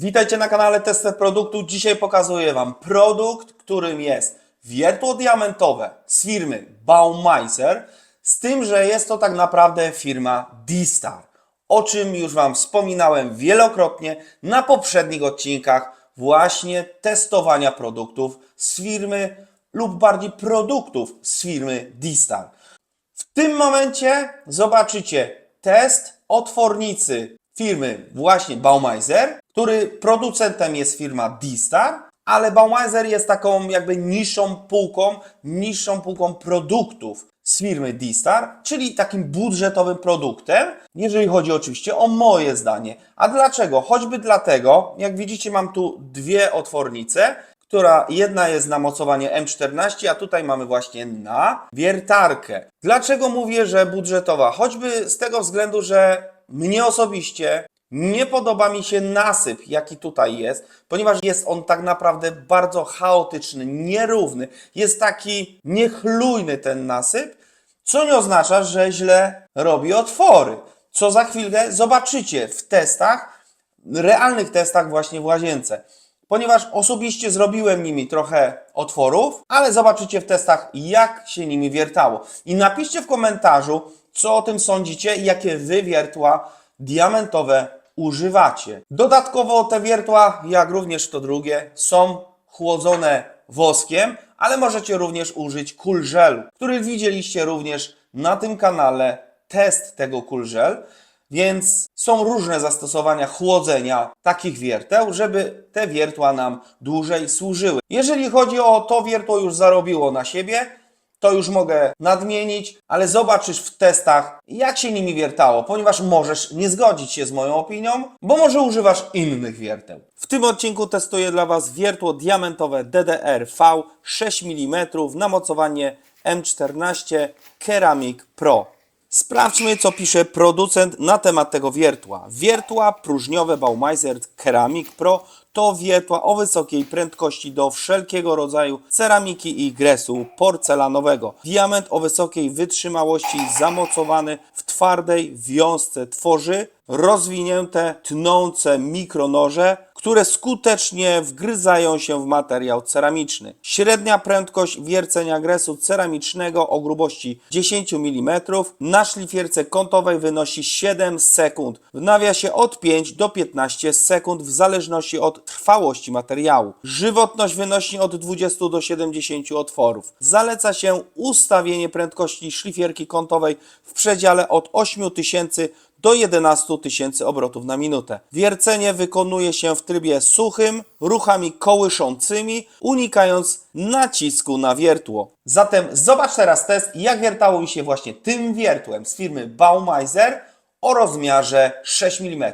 Witajcie na kanale Tester Produktu. Dzisiaj pokazuję Wam produkt, którym jest wiertło diamentowe z firmy Baumeister, z tym, że jest to tak naprawdę firma D-Star, o czym już Wam wspominałem wielokrotnie na poprzednich odcinkach właśnie testowania produktów z firmy lub bardziej produktów z firmy D-Star. W tym momencie zobaczycie test otwornicy firmy właśnie Baumeister, który producentem jest firma D-Star, ale Baumeister jest taką jakby niższą półką, niższą półką produktów z firmy D-Star, czyli takim budżetowym produktem, jeżeli chodzi oczywiście o moje zdanie. A dlaczego? Choćby dlatego, jak widzicie mam tu dwie otwornice, która jedna jest na mocowanie M14, a tutaj mamy właśnie na wiertarkę. Dlaczego mówię, że budżetowa? Choćby z tego względu, że mnie osobiście nie podoba mi się nasyp, jaki tutaj jest, ponieważ jest on tak naprawdę bardzo chaotyczny, nierówny. Jest taki niechlujny ten nasyp, co nie oznacza, że źle robi otwory. Co za chwilkę zobaczycie w testach, realnych testach właśnie w łazience. Ponieważ osobiście zrobiłem nimi trochę otworów, ale zobaczycie w testach, jak się nimi wiertało. I napiszcie w komentarzu, co o tym sądzicie i jakie wy wiertła diamentowe używacie. Dodatkowo te wiertła, jak również to drugie, są chłodzone woskiem, ale możecie również użyć kulżelu, który widzieliście również na tym kanale test tego kulżel. Więc są różne zastosowania chłodzenia takich wierteł, żeby te wiertła nam dłużej służyły. Jeżeli chodzi o to wiertło już zarobiło na siebie, to już mogę nadmienić, ale zobaczysz w testach, jak się nimi wiertało, ponieważ możesz nie zgodzić się z moją opinią, bo może używasz innych wierteł. W tym odcinku testuję dla Was wiertło diamentowe DDR-V 6 mm na mocowanie M14 Ceramic Pro. Sprawdźmy, co pisze producent na temat tego wiertła. Wiertła próżniowe Baumeister Ceramic Pro to wiertła o wysokiej prędkości do wszelkiego rodzaju ceramiki i gresu porcelanowego. Diament o wysokiej wytrzymałości zamocowany w twardej wiązce tworzy rozwinięte, tnące mikronoże, które skutecznie wgryzają się w materiał ceramiczny. Średnia prędkość wiercenia gresu ceramicznego o grubości 10 mm na szlifierce kątowej wynosi 7 sekund. W nawiasie od 5 do 15 sekund w zależności od trwałości materiału. Żywotność wynosi od 20 do 70 otworów. Zaleca się ustawienie prędkości szlifierki kątowej w przedziale od 8000 do 11 tysięcy obrotów na minutę. Wiercenie wykonuje się w trybie suchym, ruchami kołyszącymi, unikając nacisku na wiertło. Zatem zobacz teraz test, jak wiertało mi się właśnie tym wiertłem z firmy Baumeister o rozmiarze 6 mm.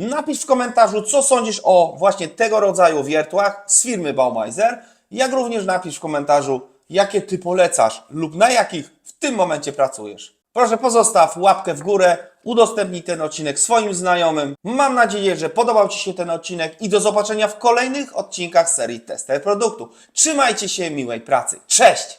Napisz w komentarzu, co sądzisz o właśnie tego rodzaju wiertłach z firmy Baumeiser, jak również napisz w komentarzu, jakie Ty polecasz lub na jakich w tym momencie pracujesz. Proszę pozostaw łapkę w górę, udostępnij ten odcinek swoim znajomym. Mam nadzieję, że podobał Ci się ten odcinek i do zobaczenia w kolejnych odcinkach serii Tester Produktu. Trzymajcie się, miłej pracy. Cześć!